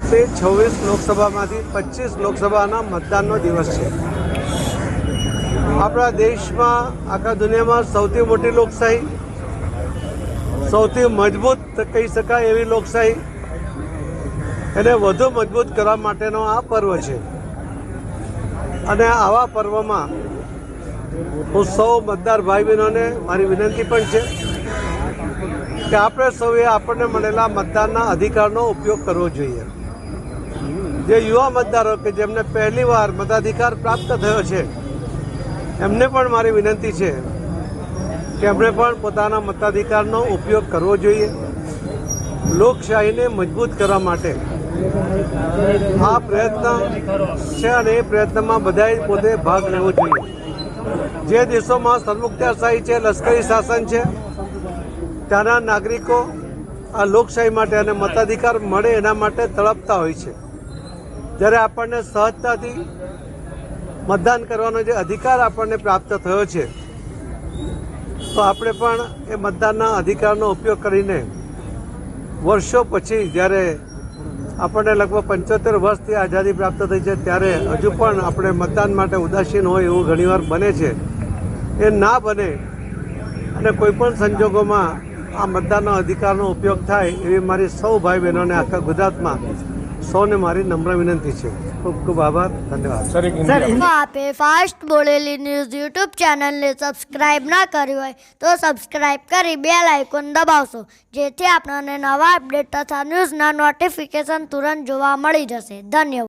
તે છવ્વીસ લોકસભામાંથી પચીસ લોકસભાના મતદાનનો દિવસ છે. આપણા દેશમાં, આખા દુનિયામાં સૌથી મોટી લોકશાહી, સૌથી મજબૂત કહી શકાય એવી લોકશાહી, એને વધુ મજબૂત કરવા માટેનો આ પર્વ છે. અને આવા પર્વમાં હું સૌ મતદાર ભાઈ બહેનોને મારી વિનંતી પણ છે કે આપણે સૌએ આપણને મળેલા મતદાનના અધિકારનો ઉપયોગ કરવો જોઈએ. જે યુવા મતદારો કે જેમને પહેલી વાર મતાધિકાર પ્રાપ્ત થયો છે, એમને પણ મારી વિનંતી છે કે એમણે પણ પોતાના મતાધિકારનો ઉપયોગ કરવો જોઈએ, લોકશાહીને મજબૂત કરવા માટે. આ પ્રયત્ન છે અને એ પ્રયત્નમાં બધાએ પોતે ભાગ લેવો જોઈએ. જે દેશોમાં સરમુખત્યારશાહી છે, લશ્કરી શાસન છે, ત્યાંના નાગરિકો આ લોકશાહી માટે અને મતાધિકાર મળે એના માટે તળપતા હોય છે. જ્યારે આપણને સહજતાથી મતદાન કરવાનો જે અધિકાર આપણને પ્રાપ્ત થયો છે, તો આપણે પણ એ મતદાનના અધિકારનો ઉપયોગ કરીને વર્ષો પછી જ્યારે આપણને લગભગ પંચોતેર વર્ષથી આઝાદી પ્રાપ્ત થઈ છે, ત્યારે હજુ પણ આપણે મતદાન માટે ઉદાસીન હોય એવું ઘણીવાર બને છે. એ ના બને અને કોઈપણ સંજોગોમાં આ મતદાનનો અધિકારનો ઉપયોગ થાય એવી મારી સૌ ભાઈ બહેનોને આખા ગુજરાતમાં સૌને મારી નમ્ર વિનંતી છે. ખૂબ ખૂબ આભાર. ધન્યવાદ. સર આપે ફાસ્ટ બોલેલી ન્યૂઝ યુટ્યુબ ચેનલને સબસ્ક્રાઇબ ના કરી હોય તો સબસ્ક્રાઇબ કરી બે આઇકોન દબાવશો. જેથી આપણને નવા અપડેટ તથા ન્યૂઝના નોટિફિકેશન તુરંત જોવા મળી જશે. ધન્યવાદ.